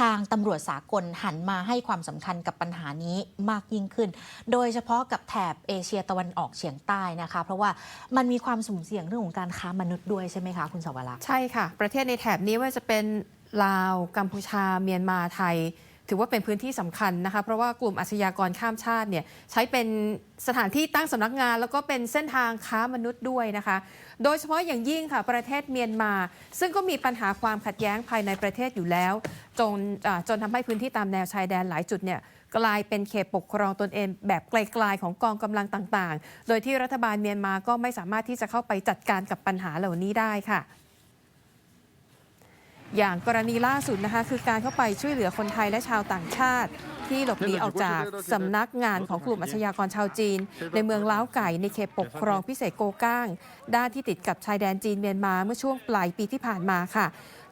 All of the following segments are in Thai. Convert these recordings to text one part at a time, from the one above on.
ทางตำรวจสากลหันมาให้ความสำคัญกับปัญหานี้มากยิ่งขึ้น โดยเฉพาะกับแถบเอเชียตะวันออกเฉียงใต้นะคะ เพราะว่ามันมีความสุ่มเสี่ยงเรื่องของการค้ามนุษย์ด้วยใช่ไหมคะคุณสวรักษ์ใช่ค่ะ ประเทศในแถบนี้ว่าจะเป็นลาวกัมพูชา เมียนมาไทย ถือว่าเป็นพื้นที่สำคัญนะคะเพราะว่ากลุ่มอาชญากรข้ามชาติเนี่ยใช้เป็นสถานที่ตั้งสำนักงาน แล้วก็เป็นเส้นทางค้ามนุษย์ด้วยนะคะ โดยเฉพาะอย่างยิ่งค่ะประเทศเมียนมา ซึ่งก็มีปัญหาความขัดแย้งภายในประเทศอยู่แล้ว จนจนทำให้พื้นที่ตามแนวชายแดนหลายจุดเนี่ยกลายเป็นเขตปกครองตนเองแบบไกลๆของกองกำลังต่างๆ โดยที่รัฐบาลเมียนมาก็ไม่สามารถที่จะเข้าไปจัดการกับปัญหาเหล่านี้ได้ค่ะ อย่างกรณีล่าสุดนะคะคือการเข้าไปช่วยเหลือคนไทยและชาวต่างชาติที่หลบหนีออกจากสำนักงานของกลุ่มอาชญากรชาวจีน ในเมืองล้าวไก่ในเขตปกครองพิเศษโกก้าง ด้านที่ติดกับชายแดนจีนเมียนมาเมื่อช่วงปลายปีที่ผ่านมาค่ะ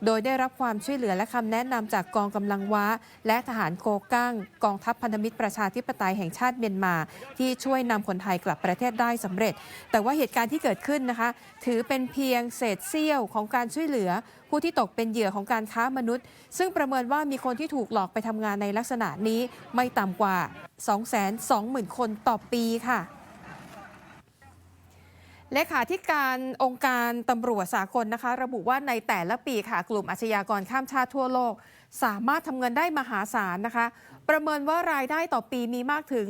โดยได้รับความช่วยเหลือและคำแนะนำจากกองกำลังว้า และทหารโกก้ง กองทัพพันธมิตรประชาธิปไตยแห่งชาติเมียนมา ที่ช่วยนำคนไทยกลับประเทศได้สำเร็จ แต่ว่าเหตุการณ์ที่เกิดขึ้นนะคะ ถือเป็นเพียงเศษเสี้ยวของการช่วยเหลือ ผู้ที่ตกเป็นเหยื่อของการค้ามนุษย์ ซึ่งประเมินว่ามีคนที่ถูกหลอกไปทำงานในลักษณะนี้ไม่ต่ำกว่า 220,000 คนต่อปีค่ะ เลขาธิการองค์การตำรวจสากลนะคะ ระบุว่าในแต่ละปีค่ะ กลุ่มอาชญากรข้ามชาติทั่วโลก สามารถทำเงินได้มหาศาลนะคะ ประเมินว่ารายได้ต่อปีมีมากถึง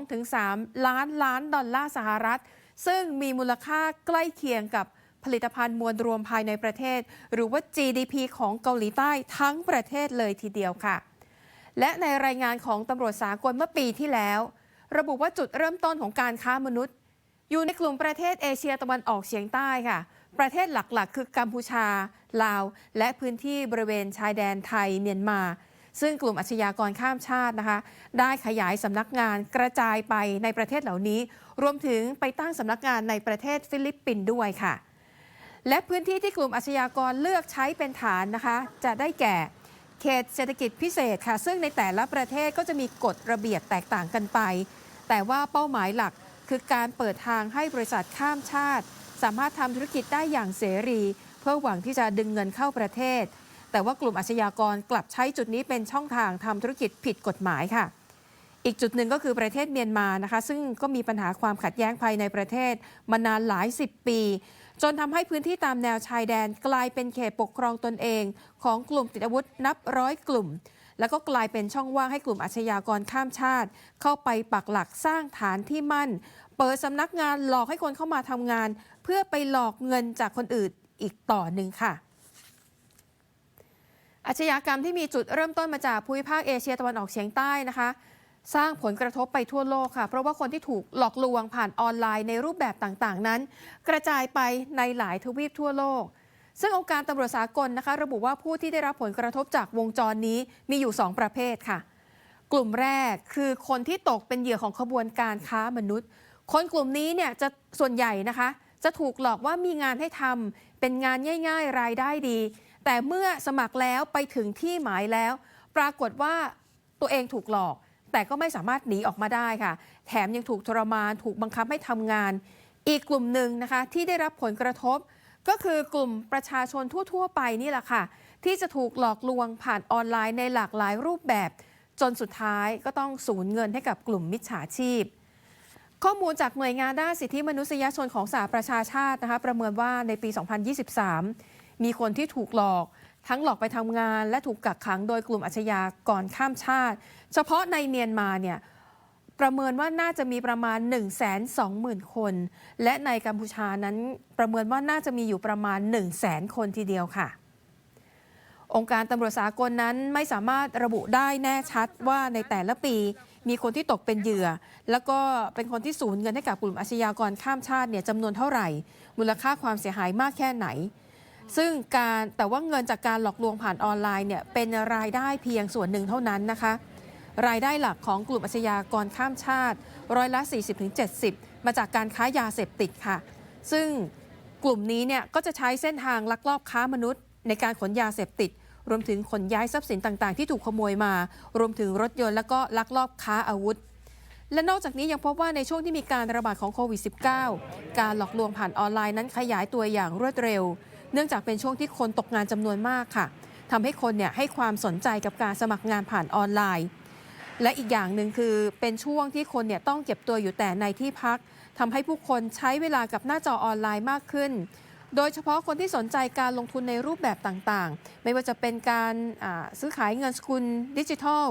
2-3 ล้านล้านดอลลาร์สหรัฐ ซึ่งมีมูลค่าใกล้เคียงกับผลิตภัณฑ์มวลรวมภายในประเทศ หรือว่า GDP ของเกาหลีใต้ทั้งประเทศเลยทีเดียวค่ะ และในรายงานของตำรวจสากลเมื่อปีที่แล้ว ระบุว่าจุดเริ่มต้นของการค้ามนุษย์ อยู่ในกลุ่มประเทศเอเชียตะวันออกเฉียงใต้ค่ะ ประเทศหลักๆ คือกัมพูชา ลาว และพื้นที่บริเวณชายแดนไทยเมียนมา ซึ่งกลุ่มอาชญากรข้ามชาตินะคะ ได้ขยายสำนักงานกระจายไปในประเทศเหล่านี้ รวมถึงไปตั้งสำนักงานในประเทศฟิลิปปินส์ด้วยค่ะ และพื้นที่ที่กลุ่มอาชญากรเลือกใช้เป็นฐานนะคะ จะได้แก่เขตเศรษฐกิจพิเศษค่ะ ซึ่งในแต่ละประเทศก็จะมีกฎระเบียบแตกต่างกันไป แต่ว่าเป้าหมายหลัก คือการเปิดทางให้บริษัทข้ามชาติ สามารถทำธุรกิจได้อย่างเสรี เพื่อหวังที่จะดึงเงินเข้าประเทศ แต่ว่ากลุ่มอาชญากรกลับใช้จุดนี้เป็นช่องทางทำธุรกิจผิดกฎหมายค่ะ อีกจุดหนึ่งก็คือประเทศเมียนมานะคะ ซึ่งก็มีปัญหาความขัดแย้งภายในประเทศ มานานหลายสิบปี จนทำให้พื้นที่ตามแนวชายแดนกลายเป็นเขตปกครองตนเอง ของกลุ่มติดอาวุธนับร้อยกลุ่ม แล้วก็กลายเป็นช่องว่างให้กลุ่มอาชญากรข้ามชาติ เข้าไปปักหลักสร้างฐานที่มั่น เปิดสำนักงานหลอกให้คนเข้ามาทำงาน เพื่อไปหลอกเงินจากคนอื่นอีกต่อหนึ่งค่ะอาชญากรรมที่มีจุดเริ่มต้นมาจากภูมิภาคเอเชียตะวันออกเฉียงใต้นะคะ สร้างผลกระทบไปทั่วโลกค่ะ เพราะว่าคนที่ถูกหลอกลวงผ่านออนไลน์ในรูปแบบต่างๆ นั้น กระจายไปในหลายทวีปทั่วโลก ซึ่งองค์การตำรวจสากลนะคะ ระบุว่าผู้ที่ได้รับผลกระทบจากวงจรนี้มีอยู่ 2 ประเภทค่ะ กลุ่มแรกคือคนที่ตกเป็นเหยื่อของขบวนการค้ามนุษย์ คนกลุ่มนี้เนี่ยจะส่วนใหญ่นะคะ จะถูกหลอกว่ามีงานให้ทำเป็นงานง่าย ๆ รายได้ดี แต่เมื่อสมัครแล้วไปถึงที่หมายแล้ว ปรากฏว่าตัวเองถูกหลอก แต่ก็ไม่สามารถหนีออกมาได้ค่ะ แถมยังถูกทรมานถูกบังคับให้ทำงาน อีกกลุ่มหนึ่งนะคะที่ได้รับผลกระทบ ก็คือกลุ่มประชาชนทั่ว ๆ ไปนี่แหละค่ะ ที่จะถูกหลอกลวงผ่านออนไลน์ในหลากหลายรูปแบบ จนสุดท้ายก็ต้องสูญเงินให้กับกลุ่มมิจฉาชีพ ข้อมูลจากหน่วยงานด้านสิทธิมนุษยชนของสหประชาชาตินะคะประเมินว่าในปี 2023 มีคนที่ถูกหลอกทั้งหลอกไปทำงานและถูกกักขังโดยกลุ่มอาชญากรข้ามชาติ เฉพาะในเมียนมาเนี่ย ประเมินว่าน่าจะมีประมาณ 1 2 0 0 0 0 คน และในกัมพูชานั้นประเมินว่าน่าจะมีอยู่ประมาณ1 0 0 0 0 0 คนทีเดียวค่ะ องค์การตำรวจสากลนั้นไม่สามารถระบุได้แน่ชัดว่าในแต่ละปีมีคนที่ตกเป็นเหยื่อ แล้วก็เป็นคนที่สูญเงินให้กับกลุ่มอาชญากรข้ามชาติเนี่ยจำนวนเท่าไหร่ มูลค่าความเสียหายมากแค่ไหน ซึ่งการแต่ว่าเงินจากการหลอกลวงผ่านออนไลน์เนี่ยเป็นรายได้เพียงส่วนหนึ่งเท่านั้นนะคะ รายได้หลักของกลุ่มอาชญากรข้ามชาติ ร้อยละ 40-70 มาจากการค้ายาเสพติดค่ะ ซึ่งกลุ่มนี้เนี่ยก็จะใช้เส้นทางลักลอบค้ามนุษย์ ในการขนยาเสพติด รวมถึงขนย้ายทรัพย์สินต่างๆ ที่ถูกขโมยมา รวมถึงรถยนต์แล้วก็ลักลอบค้าอาวุธ และนอกจากนี้ยังพบว่าในช่วงที่มีการระบาดของโควิด -19 การหลอกลวงผ่านออนไลน์นั้นขยายตัวอย่างรวดเร็ว เนื่องจากเป็นช่วงที่คนตกงานจำนวนมากค่ะทำให้คนเนี่ยให้ความสนใจกับการสมัครงานผ่านออนไลน์ และอีกอย่างหนึ่งคือเป็นช่วงที่คนเนี่ยต้องเก็บตัวอยู่แต่ในที่พักทำให้ผู้คนใช้เวลากับหน้าจอออนไลน์มากขึ้น โดยเฉพาะคนที่สนใจการลงทุนในรูปแบบต่างๆ ไม่ว่าจะเป็นการซื้อขายเงินสกุลดิจิทัล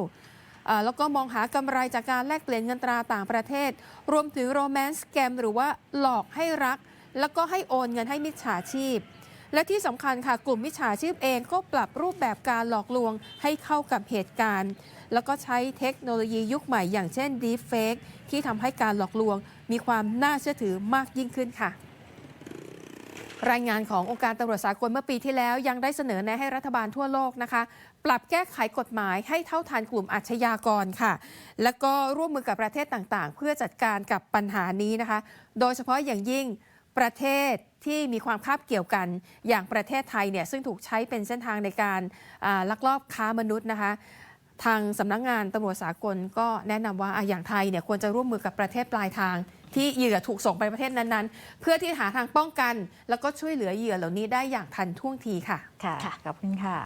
แล้วก็มองหากำไรจากการแลกเปลี่ยนเงินตราต่างประเทศ รวมถึงโรแมนต์แกมหรือว่าหลอกให้รัก แล้วก็ให้โอนเงินให้มิจฉาชีพ และที่สำคัญค่ะกลุ่มมิจฉาชีพเองก็ปรับรูปแบบการหลอกลวงให้เข้ากับเหตุการณ์ แล้วก็ใช้เทคโนโลยียุคใหม่อย่างเช่น Deepfake ที่ทำให้การหลอกลวง มีความน่าเชื่อถือมากยิ่งขึ้นค่ะรายงานขององค์การตำรวจสากลเมื่อปีที่แล้วยังได้เสนอแนะให้รัฐบาลทั่วโลกนะคะ ปรับแก้ไขกฎหมายให้เท่าทันกลุ่มอาชญากรค่ะ แล้วก็ร่วมมือกับประเทศต่างๆ เพื่อจัดการกับปัญหานี้นะคะ โดยเฉพาะอย่างยิ่ง ประเทศที่มีความคาบเกี่ยวกันอย่างประเทศไทยเนี่ยซึ่งถูกใช้เป็นเส้นทางในการอ่าลักลอบค้ามนุษย์นะคะทางสำนักงงานตำรวจสากลก็แนะนำว่าอะอย่างไทยเนี่ยควรจะร่วมมือกับประเทศปลายทาง ที่เหยื่อถูกส่งไปประเทศนั้นๆ เพื่อที่หาทางป้องกัน แล้วก็ช่วยเหลือเหยื่อเหล่านี้ได้อย่างทันท่วงทีค่ะ ค่ะ ขอบคุณค่ะ